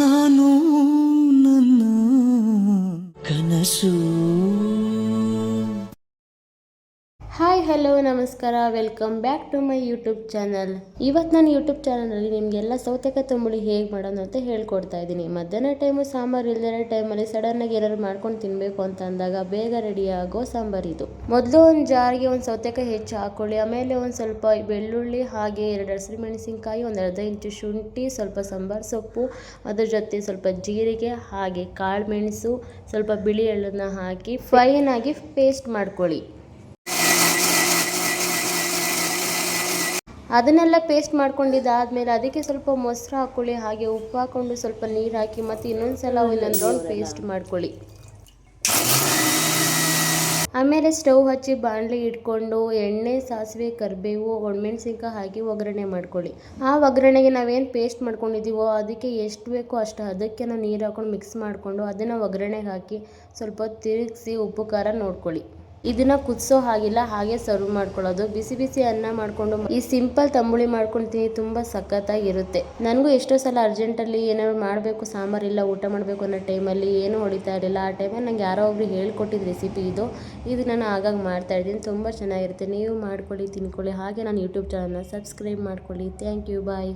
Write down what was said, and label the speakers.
Speaker 1: なのなな悲しい。ನಮಸ್ಕಾರ. Welcome back to my YouTube channel. ಇವತ್ತು ನಾನು YouTube ಚಾನಲಲ್ಲಿ ನಿಮಗೆಲ್ಲ ಸೌತೆಕಾಯಿ ತಂಬುಳಿ ಹೇಗೆ ಮಾಡೋದು ಅಂತ ಹೇಳ್ಕೊಡ್ತಾ ಇದ್ದೀನಿ. ಮಧ್ಯಾಹ್ನ ಟೈಮು ಸಾಂಬಾರು ಇಲ್ಲದೇ ಟೈಮಲ್ಲಿ ಸಡನ್ನಾಗಿ ಏನಾದ್ರು ಮಾಡ್ಕೊಂಡು ತಿನ್ನಬೇಕು ಅಂತ ಅಂದಾಗ ಬೇಗ ರೆಡಿ ಆಗೋ ಸಾಂಬಾರು ಇದು. ಮೊದಲು ಒಂದು ಜಾರಿಗೆ ಒಂದು ಸೌತೆಕಾಯಿ ಹೆಚ್ಚು ಹಾಕೊಳ್ಳಿ. ಆಮೇಲೆ ಒಂದು ಸ್ವಲ್ಪ ಬೆಳ್ಳುಳ್ಳಿ, ಹಾಗೆ ಎರಡು ಹಸಿಮೆಣಸಿನ್ಕಾಯಿ ಒಂದು ಅರ್ಧ ಇಂಚು ಶುಂಠಿ, ಸ್ವಲ್ಪ ಸಾಂಬಾರು ಸೊಪ್ಪು, ಅದ್ರ ಜೊತೆ ಸ್ವಲ್ಪ ಜೀರಿಗೆ, ಹಾಗೆ ಕಾಳು ಮೆಣಸು, ಸ್ವಲ್ಪ ಬಿಳಿ ಎಳ್ಳನ್ನ ಹಾಕಿ ಫೈನ್ ಆಗಿ ಪೇಸ್ಟ್ ಮಾಡ್ಕೊಳ್ಳಿ. ಅದನ್ನೆಲ್ಲ ಪೇಸ್ಟ್ ಮಾಡ್ಕೊಂಡಿದ್ದಾದ್ಮೇಲೆ ಅದಕ್ಕೆ ಸ್ವಲ್ಪ ಮೊಸರು ಹಾಕ್ಕೊಳ್ಳಿ, ಹಾಗೆ ಉಪ್ಪು ಹಾಕ್ಕೊಂಡು ಸ್ವಲ್ಪ ನೀರು ಹಾಕಿ, ಮತ್ತು ಇನ್ನೊಂದು ಸಲ ಇನ್ನೊಂದು ರೌಂಡ್ ಪೇಸ್ಟ್ ಮಾಡ್ಕೊಳ್ಳಿ. ಆಮೇಲೆ ಸ್ಟವ್ ಹಚ್ಚಿ ಬಾಣಲಿ ಇಟ್ಕೊಂಡು ಎಣ್ಣೆ, ಸಾಸಿವೆ, ಕರಿಬೇವು, ಒಣಮೆಣ್ಸಿನ್ಕಾಯಿ ಹಾಕಿ ಒಗ್ಗರಣೆ ಮಾಡ್ಕೊಳ್ಳಿ. ಆ ಒಗ್ಗರಣೆಗೆ ನಾವೇನು ಪೇಸ್ಟ್ ಮಾಡ್ಕೊಂಡಿದ್ದೀವೋ ಅದಕ್ಕೆ ಎಷ್ಟು ಬೇಕೋ ಅಷ್ಟು ಅದಕ್ಕೆ ನಾವು ನೀರು ಹಾಕೊಂಡು ಮಿಕ್ಸ್ ಮಾಡಿಕೊಂಡು ಅದನ್ನು ಒಗ್ಗರಣೆಗೆ ಹಾಕಿ ಸ್ವಲ್ಪ ತಿರುಗಿಸಿ ಉಪ್ಪು ಖಾರ ನೋಡ್ಕೊಳ್ಳಿ. ಇದನ್ನ ಕುದಿಸೋ ಹಾಗಿಲ್ಲ, ಹಾಗೆ ಸರ್ವ್ ಮಾಡ್ಕೊಳ್ಳೋದು. ಬಿಸಿ ಬಿಸಿ ಅನ್ನ ಮಾಡಿಕೊಂಡು ಈ ಸಿಂಪಲ್ ತಂಬುಳಿ ಮಾಡ್ಕೊಳ್ತೀನಿ ತುಂಬ ಸಖತ್ತಾಗಿರುತ್ತೆ. ನನಗೂ ಎಷ್ಟೋ ಸಲ ಅರ್ಜೆಂಟಲ್ಲಿ ಏನಾದ್ರು ಮಾಡಬೇಕು ಸಾಂಬಾರಿಲ್ಲ ಊಟ ಮಾಡಬೇಕು ಅನ್ನೋ ಟೈಮಲ್ಲಿ ಏನೂ ಹೊಡಿತಾ ಇರಲಿಲ್ಲ. ಆ ಟೈಮಲ್ಲಿ ನಂಗೆ ಯಾರೋ ಒಬ್ರು ಹೇಳ್ಕೊಟ್ಟಿದ್ದು ರೆಸಿಪಿ ಇದು. ಇದು ನಾನು ಆಗಾಗ ಮಾಡ್ತಾ ಇದ್ದೀನಿ. ತುಂಬ ಚೆನ್ನಾಗಿರುತ್ತೆ. ನೀವು ಮಾಡ್ಕೊಳ್ಳಿ, ತಿನ್ಕೊಳ್ಳಿ. ಹಾಗೆ ನಾನು ಯೂಟ್ಯೂಬ್ ಚಾನಲ್ನ ಸಬ್ಸ್ಕ್ರೈಬ್ ಮಾಡ್ಕೊಳ್ಳಿ. Thank you bye